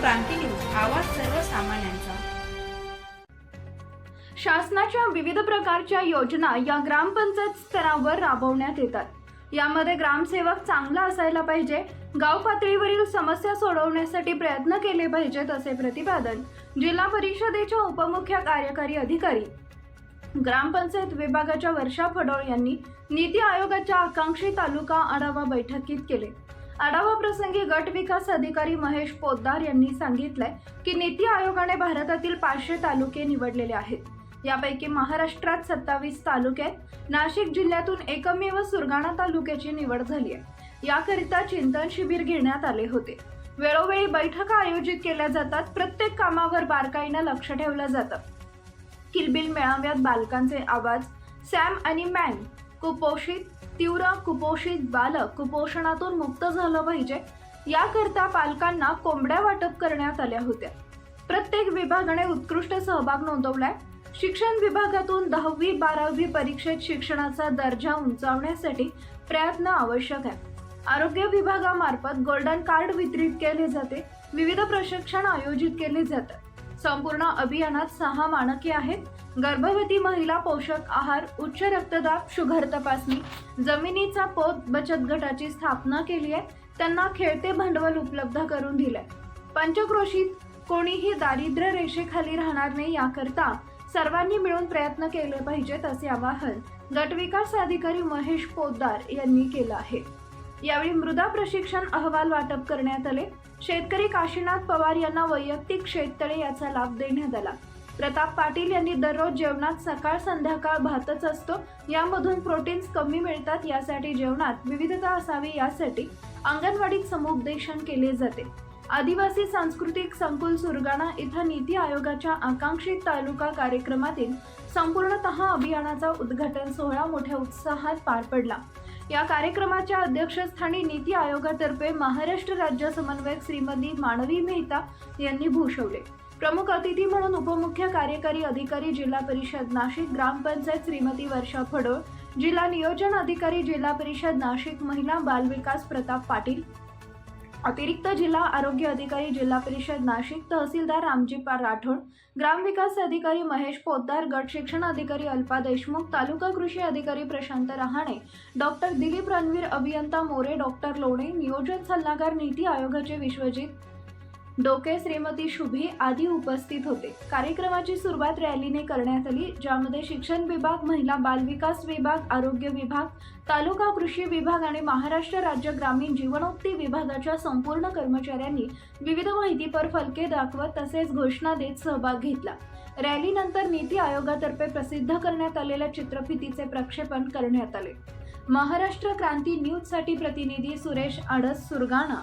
क्रांती news आवाज सर्वसामान्यांचा. शासनाच्या विविध प्रकारच्या योजना या ग्रामपंचायत स्तरावर राबवण्यात येतात. यामध्ये ग्रामसेवक चांगला असायला पाहिजे गाव पातळीवरील समस्या सोडवण्यासाठी प्रयत्न केले पाहिजेत असे प्रतिपादन जिल्हा परिषदेच्या उपमुख्य कार्यकारी अधिकारी ग्रामपंचायत विभागाच्या वर्षा फडोळ यांनी नीती आयोगाच्या आकांक्षी तालुका आढावा बैठकीत केले. आढावा प्रसंगी गट विकास अधिकारी महेश पोद्दार यांनी सांगितलंय की नीती आयोगाने भारतातील पाचशे तालुके निवडलेले आहेत. यापैकी महाराष्ट्रात सत्तावीस तालुके आहेत नाशिक जिल्ह्यातून एकमेव सुरगाणा तालुक्याची निवड झाली आहे. याकरिता चिंतन शिबिर घेण्यात आले होते. वेळोवेळी बैठका आयोजित केल्या जातात प्रत्येक कामावर बारकाईनं लक्ष ठेवलं जातं. किलबिल मेळाव्यात बालकांचे आवाज सॅम आणि मॅन कुपोषित तीव्र कुपोषित बालक कुपोषणातून मुक्त झालं पाहिजे. याकरता पालकांना कोंबड्या वाटप करण्यात आल्या होत्या. प्रत्येक विभागाने उत्कृष्ट सहभाग नोंदवलाय. शिक्षण विभागातून दहावी बारावी परीक्षेत शिक्षणाचा दर्जा उंचावण्यासाठी प्रयत्न आवश्यक आहे. आरोग्य विभागामार्फत गोल्डन कार्ड वितरित केले जाते. विविध प्रशिक्षण आयोजित केले जातात. संपूर्ण अभियानात सहा मानके आहेत. गर्भवती महिला पोषक आहार उच्च रक्तदाब शुगर तपासणी जमिनीचा पोत बचत गटाची स्थापना केली आहे. त्यांना खेळते भांडवल उपलब्ध करून दिलंय. पंचक्रोशीत कोणीही दारिद्र्य रेषेखाली राहणार नाही याकरता सर्वांनी मिळून प्रयत्न केले पाहिजेत असे आवाहन गटविकास अधिकारी महेश पोद्दार यांनी केलं आहे. यावेळी मृदा प्रशिक्षण अहवाल वाटप करण्यात आले. शेतकरी काशीनाथ पवार यांना वैयक्तिक शेततळे याचा लाभ देण्यात आला. प्रताप पाटील यांनी दररोज जेवणात सकाळ संध्याकाळ भातच असतो. यामधून प्रोटीन्स कमी मिळतात यासाठी जेवणात विविधता असावी यासाठी अंगणवाडीत समुपदेशन केले जाते. आदिवासी सांस्कृतिक संकुल सुरगाणा इथं नीती आयोगाच्या आकांक्षित तालुका कार्यक्रमातील संपूर्णतः अभियानाचा उद्घाटन सोहळा मोठ्या उत्साहात पार पडला. या कार्यक्रमाच्या अध्यक्षस्थानी नीती आयोगातर्फे महाराष्ट्र राज्य समन्वयक श्रीमती मानवी मेहता यांनी भूषवले. प्रमुख अतिथी म्हणून उपमुख्य कार्यकारी अधिकारी जिल्हा परिषद नाशिक ग्रामपंचायत श्रीमती वर्षा फडोळ जिल्हा नियोजन अधिकारी जिल्हा परिषद नाशिक महिला बालविकास प्रताप पाटील अतिरिक्त जिल्हा आरोग्य अधिकारी जिल्हा परिषद नाशिक तहसीलदार रामजी पार राठोड ग्रामविकास अधिकारी महेश पोद्दार गट शिक्षण अधिकारी अल्पा देशमुख तालुका कृषी अधिकारी प्रशांत रहाणे डॉक्टर दिलीप रणवीर अभियंता मोरे डॉक्टर लोणे नियोजन सल्लागार नीती आयोगाचे विश्वजित डोके श्रीमती शुभी आदी उपस्थित होते. कार्यक्रमाची सुरुवात रॅलीने करण्यात आली ज्यामध्ये शिक्षण विभाग महिला बालविकास विभाग आरोग्य विभाग तालुका कृषी विभाग आणि महाराष्ट्र राज्य ग्रामीण जीवनोक्ती विभागाच्या संपूर्ण कर्मचाऱ्यांनी विविध माहितीपर फलके दाखवत तसेच घोषणा देत सहभाग घेतला. रॅलीनंतर नीती आयोगातर्फे प्रसिद्ध करण्यात आलेल्या चित्रफितीचे प्रक्षेपण करण्यात आले. महाराष्ट्र क्रांती न्यूजसाठी प्रतिनिधी सुरेश आडस सुरगाणा.